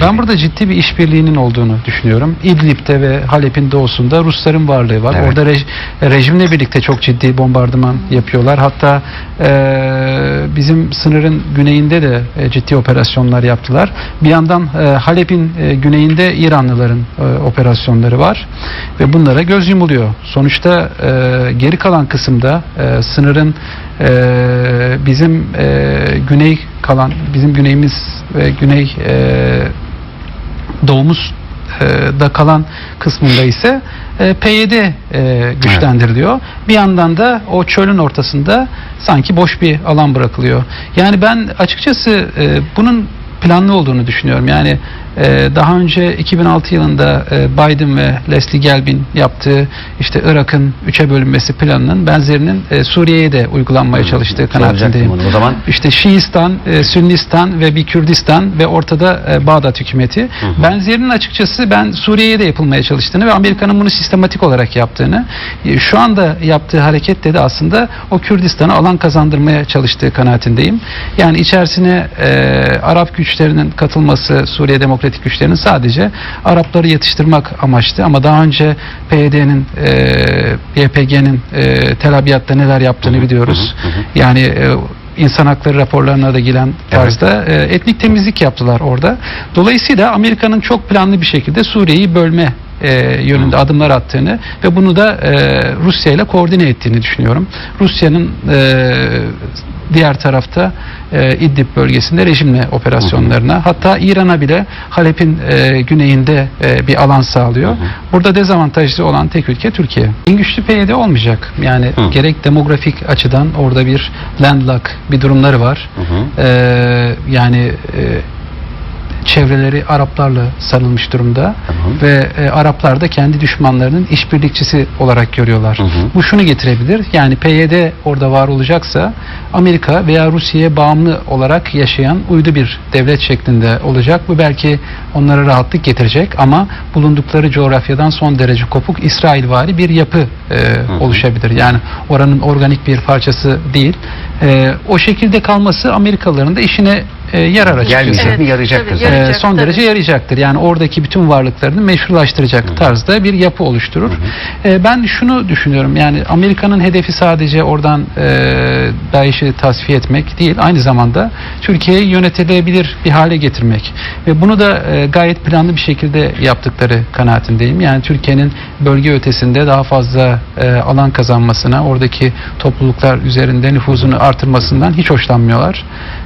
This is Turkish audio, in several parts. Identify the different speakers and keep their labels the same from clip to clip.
Speaker 1: Ben burada ciddi bir işbirliğinin olduğunu düşünüyorum. İdlib'de ve Halep'in doğusunda Rusların varlığı var.
Speaker 2: Evet.
Speaker 1: Orada rej- rejimle birlikte çok ciddi bombardıman yapıyorlar. Hatta e, bizim sınırın güneyinde de e, ciddi operasyonlar yaptılar. Bir yandan e, Halep'in e, güneyinde İranlıların e, operasyonları var ve bunlara göz yumuluyor. Sonuçta e, geri kalan kısımda e, sınırın e, bizim e, güney kalan bizim güneyimiz ve güney e, doğumuz e, da kalan kısmında ise e, PYD e, güçlendiriliyor. Bir yandan da o çölün ortasında sanki boş bir alan bırakılıyor. Yani ben açıkçası bunun planlı olduğunu düşünüyorum. Yani daha önce 2006 yılında e, Biden ve Leslie Gelbin yaptığı işte Irak'ın üçe bölünmesi planının benzerinin e, Suriye'ye de uygulanmaya çalıştığı kanaatindeyim.
Speaker 2: O zaman
Speaker 1: İşte Şiistan, e, Sünnistan ve bir Kürdistan ve ortada Bağdat hükümeti. Benzerinin açıkçası ben Suriye'ye de yapılmaya çalıştığını ve Amerika'nın bunu sistematik olarak yaptığını, şu anda yaptığı harekette de aslında o Kürdistan'a alan kazandırmaya çalıştığı kanaatindeyim. Yani içerisine Arap güçlerinin katılması, Suriye Demokratik güçlerinin sadece Arapları yatıştırmak amaçlı ama daha önce PYD'nin, e, YPG'nin e, Tel Abyad'da neler yaptığını biliyoruz.
Speaker 2: hı hı, hı.
Speaker 1: Yani e, insan hakları raporlarına da gelen tarzda e, etnik temizlik yaptılar orada. Dolayısıyla Amerika'nın çok planlı bir şekilde Suriye'yi bölme e, yönünde adımlar attığını ve bunu da e, Rusya ile koordine ettiğini düşünüyorum. Rusya'nın e, diğer tarafta e, İdlib bölgesinde rejimle operasyonlarına hatta İran'a bile Halep'in e, güneyinde e, bir alan sağlıyor.
Speaker 2: Hı hı.
Speaker 1: Burada dezavantajlı olan tek ülke Türkiye. En güçlü PYD olmayacak. Yani
Speaker 2: Hı.
Speaker 1: gerek demografik açıdan orada bir landlock bir durumları var.
Speaker 2: Hı hı.
Speaker 1: Ee, yani e, çevreleri Araplarla sarılmış durumda
Speaker 2: Tamam.
Speaker 1: ve e, Araplar da kendi düşmanlarının işbirlikçisi olarak görüyorlar.
Speaker 2: Hı hı.
Speaker 1: Bu şunu getirebilir. Yani PYD orada var olacaksa Amerika veya Rusya'ya bağımlı olarak yaşayan uydu bir devlet şeklinde olacak. Bu belki onlara rahatlık getirecek ama bulundukları coğrafyadan son derece kopuk İsrailvari bir yapı e,
Speaker 2: hı.
Speaker 1: oluşabilir. Yani oranın organik bir parçası değil. E, o şekilde kalması Amerikalıların da işine e, yarar açıkçası.
Speaker 2: Gelmeyecek
Speaker 3: Evet,
Speaker 2: mi yarayacaktır.
Speaker 3: tabii.
Speaker 1: Ee,
Speaker 3: yarayacak,
Speaker 1: son
Speaker 3: tabii.
Speaker 1: derece yarayacaktır. Yani oradaki bütün varlıklarını meşrulaştıracak tarzda bir yapı oluşturur. Ee, ben şunu düşünüyorum. Yani Amerika'nın hedefi sadece oradan e, DAEŞ'i tasfiye etmek değil, aynı zamanda Türkiye'yi yönetilebilir bir hale getirmek. Ve bunu da e, gayet planlı bir şekilde yaptıkları kanaatindeyim. Yani Türkiye'nin bölge ötesinde daha fazla e, alan kazanmasına, oradaki topluluklar üzerinde nüfuzunu artırmasından hiç hoşlanmıyorlar.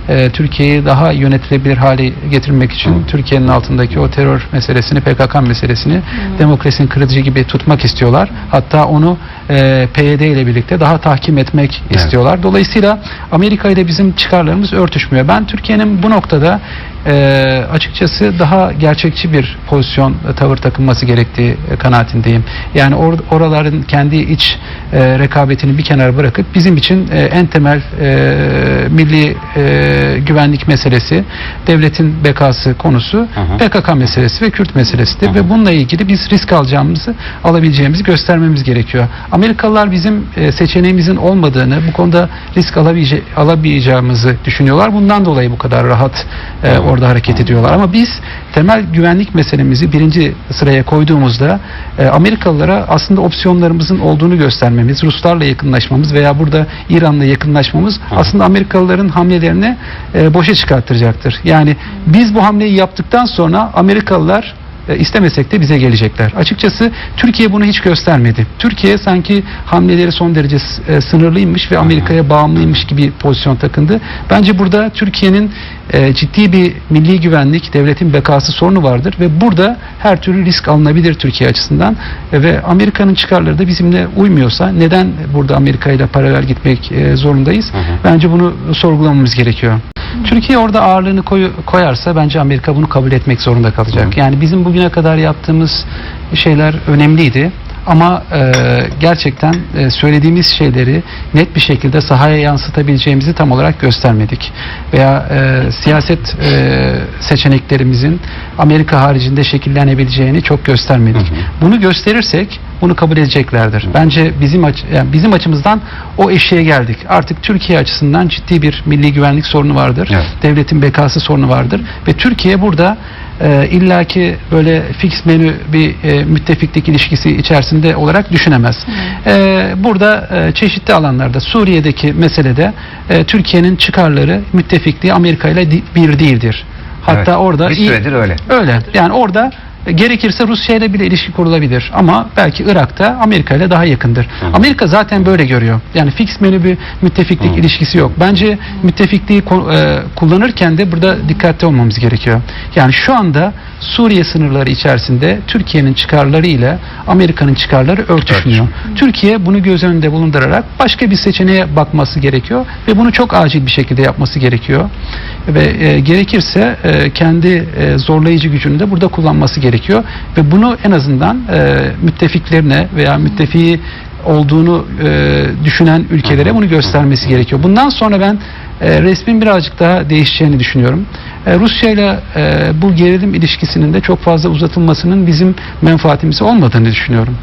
Speaker 1: E, Türkiye'yi daha yönetilebilir hale getirmek için Türkiye'nin altındaki o terör meselesini, PKK meselesini demokrasinin kırıcı gibi tutmak istiyorlar. Hatta onu e, PYD ile birlikte daha tahkim etmek
Speaker 2: Evet.
Speaker 1: istiyorlar. Dolayısıyla Amerika ile bizim çıkarlarımız örtüşmüyor. Ben Türkiye'nin bu noktada e, açıkçası daha gerçekçi bir pozisyon, e, tavır takınması gerektiği e, kanaatindeyim. Yani or, oraların kendi iç e, rekabetini bir kenara bırakıp bizim için e, en temel e, milli e, güvenlik meselesi, devletin bekası konusu
Speaker 2: hı.
Speaker 1: PKK meselesi ve Kürt meselesidir
Speaker 2: hı.
Speaker 1: ve bununla ilgili biz risk alacağımızı, alabileceğimizi göstermemiz gerekiyor. Amerikalılar bizim e, seçeneğimizin olmadığını, bu konuda risk alabilece- alamayacağımızı düşünüyorlar. Bundan dolayı bu kadar rahat e, orada hareket ediyorlar. Ama biz temel güvenlik meselemizi birinci sıraya koyduğumuzda e, Amerikalılara aslında opsiyonlarımızın olduğunu göstermemiz, Ruslarla yakınlaşmamız veya burada İran'la yakınlaşmamız aslında Amerikalıların hamlelerini e, boşa çıkarttıracaktır. Yani biz bu hamleyi yaptıktan sonra Amerikalılar e, istemesek de bize gelecekler. Açıkçası Türkiye bunu hiç göstermedi. Türkiye sanki hamleleri son derece e, sınırlıymış ve Amerika'ya bağımlıymış gibi pozisyon takındı. Bence burada Türkiye'nin e, ciddi bir milli güvenlik, devletin bekası sorunu vardır ve burada her türlü risk alınabilir Türkiye açısından E, ve Amerika'nın çıkarları da bizimle uymuyorsa neden burada Amerika ile paralel gitmek e, zorundayız? Bence bunu sorgulamamız gerekiyor. Türkiye orada ağırlığını koyu- koyarsa bence Amerika bunu kabul etmek zorunda kalacak.
Speaker 2: Hı.
Speaker 1: Yani bizim bugüne kadar yaptığımız şeyler önemliydi. Ama e, gerçekten e, söylediğimiz şeyleri net bir şekilde sahaya yansıtabileceğimizi tam olarak göstermedik. Veya e, siyaset e, seçeneklerimizin Amerika haricinde şekillenebileceğini çok göstermedik.
Speaker 2: Hı hı.
Speaker 1: Bunu gösterirsek bunu kabul edeceklerdir. Bence bizim aç yani bizim açımızdan o eşiğe geldik. Artık Türkiye açısından ciddi bir milli güvenlik sorunu vardır.
Speaker 2: Evet.
Speaker 1: Devletin bekası sorunu vardır ve Türkiye burada e, illaki böyle fix menü bir e, müttefiklik ilişkisi içerisinde olarak düşünemez. E, burada e, çeşitli alanlarda Suriye'deki meselede e, Türkiye'nin çıkarları müttefikliği Amerika ile bir değildir. Hatta
Speaker 2: Evet,
Speaker 1: orada
Speaker 2: bir
Speaker 1: iyi-
Speaker 2: süredir öyle.
Speaker 1: Öyle. Yani orada gerekirse Rusya ile bile ilişki kurulabilir ama belki Irak'ta Amerika ile daha yakındır. Amerika zaten böyle görüyor. Yani fix menü bir müttefiklik ilişkisi yok. Bence müttefikliği e, kullanırken de burada dikkatli olmamız gerekiyor. Yani şu anda Suriye sınırları içerisinde Türkiye'nin çıkarları ile Amerika'nın çıkarları örtüşmüyor. Türkiye bunu göz önünde bulundurarak başka bir seçeneğe bakması gerekiyor ve bunu çok acil bir şekilde yapması gerekiyor. Ve e, gerekirse e, kendi e, zorlayıcı gücünü de burada kullanması gerekiyor ve bunu en azından e, müttefiklerine veya müttefiği olduğunu e, düşünen ülkelere bunu göstermesi gerekiyor. Bundan sonra ben e, resmin birazcık daha değişeceğini düşünüyorum. E, Rusya ile e, bu gerilim ilişkisinin de çok fazla uzatılmasının bizim menfaatimize olmadığını düşünüyorum.